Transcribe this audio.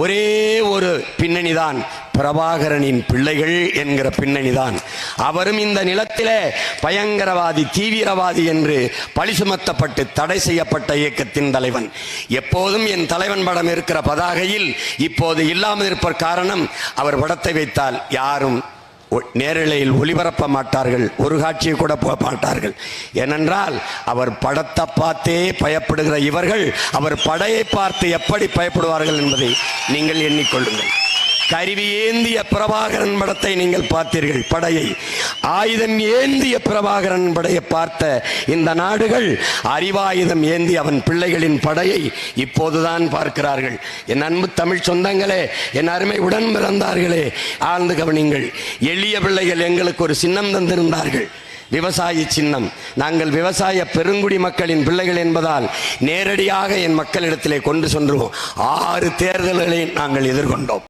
ஒரே ஒரு பின்னணிதான் பிரபாகரனின் பிள்ளைகள் என்கிற பின்னணிதான். அவரும் இந்த நிலத்திலே பயங்கரவாதி தீவிரவாதி என்று பழி சுமத்தப்பட்டு தடை செய்யப்பட்ட இயக்கத்தின் தலைவன். எப்போதும் என் தலைவன் படம் இருக்கிற பதாகையில் இப்போது இல்லாமல் இருப்ப காரணம் அவர் படத்தை வைத்தால் யாரும் நேரலையில் ஒளிபரப்ப மாட்டார்கள் ஒரு காட்சியை கூட போக மாட்டார்கள். ஏனென்றால் அவர் படத்தை பார்த்தே பயப்படுகிற இவர்கள் அவர் படையை பார்த்து எப்படி பயப்படுவார்கள் என்பதை நீங்கள் எண்ணிக்கொள்ளுங்கள். கருவி ஏந்திய பிரபாகரன் படத்தை நீங்கள் பார்த்தீர்கள். படையை. ஆயுதம் ஏந்திய பிரபாகரன் படையை பார்த்த இந்த நாடுகள் அறிவாயுதம் ஏந்தி அவன் பிள்ளைகளின் படையை இப்போதுதான் பார்க்கிறார்கள். என் அன்பு தமிழ் சொந்தங்களே என் அருமை உடன் பிறந்தார்களே ஆழ்ந்து கவனிங்கள். எளிய பிள்ளைகள் எங்களுக்கு ஒரு சின்னம் தந்திருந்தார்கள். விவசாய சின்னம். நாங்கள் விவசாய பெருங்குடி மக்களின் பிள்ளைகள் என்பதால் நேரடியாக என் மக்களிடத்திலே கொண்டு சென்றுவோம். ஆறு தேர்தல்களை நாங்கள் எதிர்கொண்டோம்.